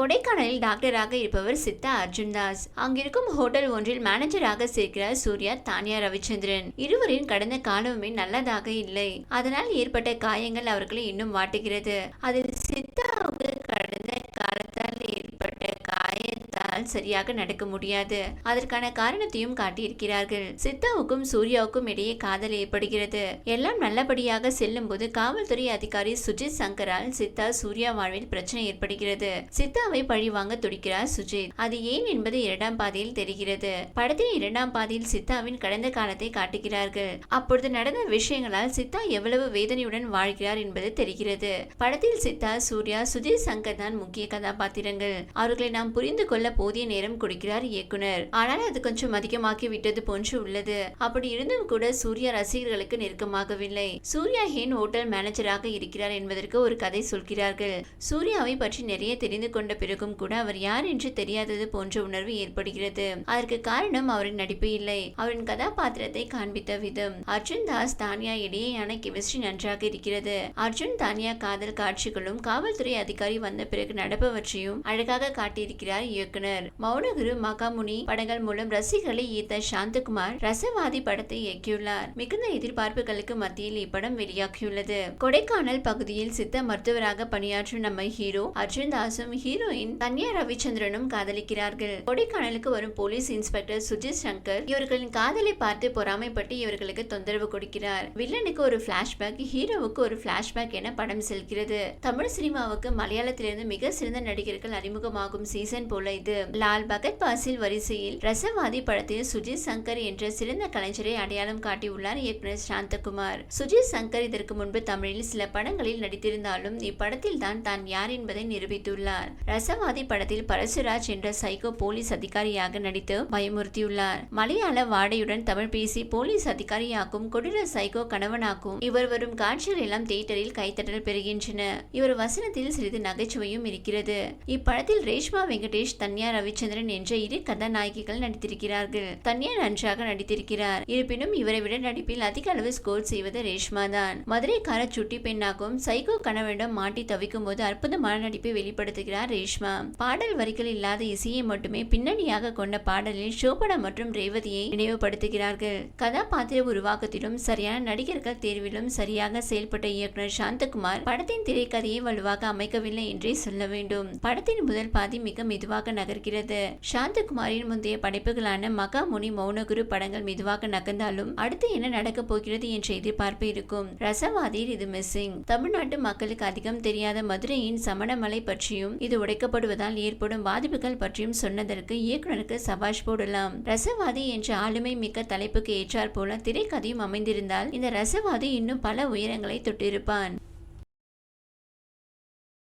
கொடைக்கானலில் டாக்டராக இருப்பவர் சித்தா அர்ஜுன் தாஸ் அங்கிருக்கும் ஹோட்டல் ஒன்றில் மேனேஜராக சேர்க்கிறார் சூர்யா தானியா ரவிச்சந்திரன். இருவரின் கடந்த காலமுமே நல்லதாக இல்லை. அதனால் ஏற்பட்ட காயங்கள் அவர்களை இன்னும் வாட்டுகிறது. அதில் சித்தாவுக்கு கடந்த காலத்தால் ஏற்பட்ட காயத்தால் சரியாக நடக்க முடியாது. அதற்கான காரணத்தையும் காட்டியிருக்கிறார்கள். சித்தாவுக்கும் சூர்யாவுக்கும் இடையே காதல் ஏற்படுகிறது. எல்லாம் நல்லபடியாக செல்லும் போது காவல்துறை அதிகாரி சுஜித் சங்கரால் சித்தா சூர்யா வாழ்வில் பிரச்சனை ஏற்படுகிறது. சித்தாவை பழிவாங்க துடிக்கிறார் சுஜித். அது ஏன் என்பது இரண்டாம் பாதையில் தெரிகிறது. படத்தின் இரண்டாம் பாதையில் சித்தாவின் கடந்த காலத்தை காட்டுகிறார்கள். அப்பொழுது நடந்த விஷயங்களால் சித்தா எவ்வளவு வேதனையுடன் வாழ்கிறார் என்பது தெரிகிறது. படத்தில் சித்தா சூர்யா சுஜித் சங்கர் தான் முக்கிய கதாபாத்திரங்கள். அவர்களை நாம் புரிந்து கொள்ள போதிய நேரம் கொடுக்கிறார் இயக்குனர். ஆனால் அது கொஞ்சம் அதிகமாக்கி விட்டது போன்று உள்ளது. அப்படி இருந்தும் கூட சூர்யா ரசிகர்களுக்கு நெருக்கமாகவில்லை. சூர்யா ஹேன் ஹோட்டல் மேனேஜராக இருக்கிறார் என்பதற்கு ஒரு கதை சொல்கிறார்கள். சூர்யாவை பற்றி நிறைய தெரிந்து கொண்ட பிறகும் கூட அவர் யார் என்று தெரியாதது போன்ற உணர்வு ஏற்படுகிறது. அதற்கு காரணம் அவரின் நடிப்பு இல்லை. அவரின் கதாபாத்திரத்தை காண்பித்த விதம். அர்ஜுன் தாஸ் தானியா இடையேயான கெமிஸ்ட்ரி நன்றாக இருக்கிறது. அர்ஜுன் தானியா காதல் காட்சிகளும் காவல்துறை அதிகாரி வந்த பிறகு நடப்பவற்றையும் அழகாக காட்டியிருக்கிறார் இயக்குனர். மௌனகுரு மகாமுனி படங்கள் மூலம் ரசிகர்களை ஈர்த்த சாந்தகுமார் ரசவாதி படத்தை இயக்கியுள்ளார். மிகுந்த எதிர்பார்ப்புகளுக்கு மத்தியில் இப்படம் வெளியாகியுள்ளது. கொடைக்கானல் பகுதியில் சித்த மருத்துவராக பணியாற்றும் நம்ம ஹீரோ அர்ஜுன் தாஸும் ஹீரோயின் தன்யா ரவிச்சந்திரனும் காதலிக்கிறார்கள். கொடைக்கானலுக்கு வரும் போலீஸ் இன்ஸ்பெக்டர் சுஜித் சங்கர் இவர்களின் காதலை பார்த்து பொறாமைப்பட்டு இவர்களுக்கு தொந்தரவு கொடுக்கிறார். வில்லனுக்கு ஒரு பிளாஷ்பேக் ஹீரோவுக்கு ஒரு பிளாஷ்பேக் என படம் செல்கிறது. தமிழ் சினிமாவுக்கு மலையாளத்திலிருந்து மிக சிறந்த நடிகர்கள் அறிமுகமாகும் சீசன் போல இது. லால் பகத் பாசில் வரிசையில் ரசவாதி படத்தில் சுஜித் சங்கர் என்ற சிறந்த கலைஞரை அடையாளம் காட்டியுள்ளார் இயக்குனர் சாந்தகுமார். சுஜித் சங்கர் இதற்கு முன்பு தமிழில் சில படங்களில் நடித்திருந்தாலும் இப்படத்தில் தான் தான் யார் என்பதை நிரூபித்துள்ளார். ரசவாதி படத்தில் பரசுராஜ் என்ற சைகோ போலீஸ் அதிகாரியாக நடித்து பயமுறுத்தியுள்ளார். மலையாள வாடையுடன் தமிழ் பேசி போலீஸ் அதிகாரியாக்கும் கொடூர சைகோ கணவனாக்கும் இவர் வரும் காட்சிகள் எல்லாம் தியேட்டரில் கைத்தட்டல் பெறுகின்றன. இவர் வசனத்தில் சிறிது நகைச்சுவையும் இருக்கிறது. இப்படத்தில் ரேஷ்மா வெங்கடேஷ் தன்யார் ரவிச்சந்திரன் என்ற இரு கதாநாயகிகள் நடித்திருக்கிறார்கள். தன்யா நன்றாக நடித்திருக்கிறார். இருப்பினும் இவரை விட நடிப்பில் அதிக அளவு ஸ்கோர் செய்வது ரேஷ்மா தான். மதுரைக்கார சுட்டி பெண்ணாகவும் சைகோ கணவனிடம் மாட்டி தவிக்கும் போது அற்புதமான நடிப்பை வெளிப்படுத்துகிறார் ரேஷ்மா. பாடல் வரிகள் இல்லாத இசையை மட்டுமே பின்னணியாக கொண்ட பாடலில் சோபனா மற்றும் ரேவதியை நினைவுபடுத்துகிறார்கள். கதாபாத்திர உருவாக்கத்திலும் சரியான நடிகர்கள் தேர்விலும் சரியாக செயல்பட்ட இயக்குனர் சாந்தகுமார் படத்தின் திரைக்கதையை வலுவாக அமைக்கவில்லை என்றே சொல்ல வேண்டும். படத்தின் முதல் பாதி மிக மெதுவாக நகர்கிறது. இருக்கிறது. சாந்தகுமாரின் முந்தைய படைப்புகளான மகாமுனி மௌனகுரு படங்கள் மெதுவாக நகர்ந்தாலும் அடுத்து என்ன நடக்கப் போகிறது என்ற எதிர்பார்ப்பு இருக்கும். ரசவாதியில் இது மிஸ்ஸிங் தமிழ்நாட்டு மக்களுக்கு அதிகம் தெரியாத மதுரையின் சமணமலை பற்றியும் இது உடைக்கப்படுவதால் ஏற்படும் பாதிப்புகள் பற்றியும் சொன்னதற்கு இயக்குனருக்கு சபாஷ் போடலாம். ரசவாதி என்ற ஆளுமை மிக்க தலைப்புக்கு ஏற்றாற் போல திரைக்கதையும் அமைந்திருந்தால் இந்த ரசவாதி இன்னும் பல உயரங்களை தொட்டிருப்பான்.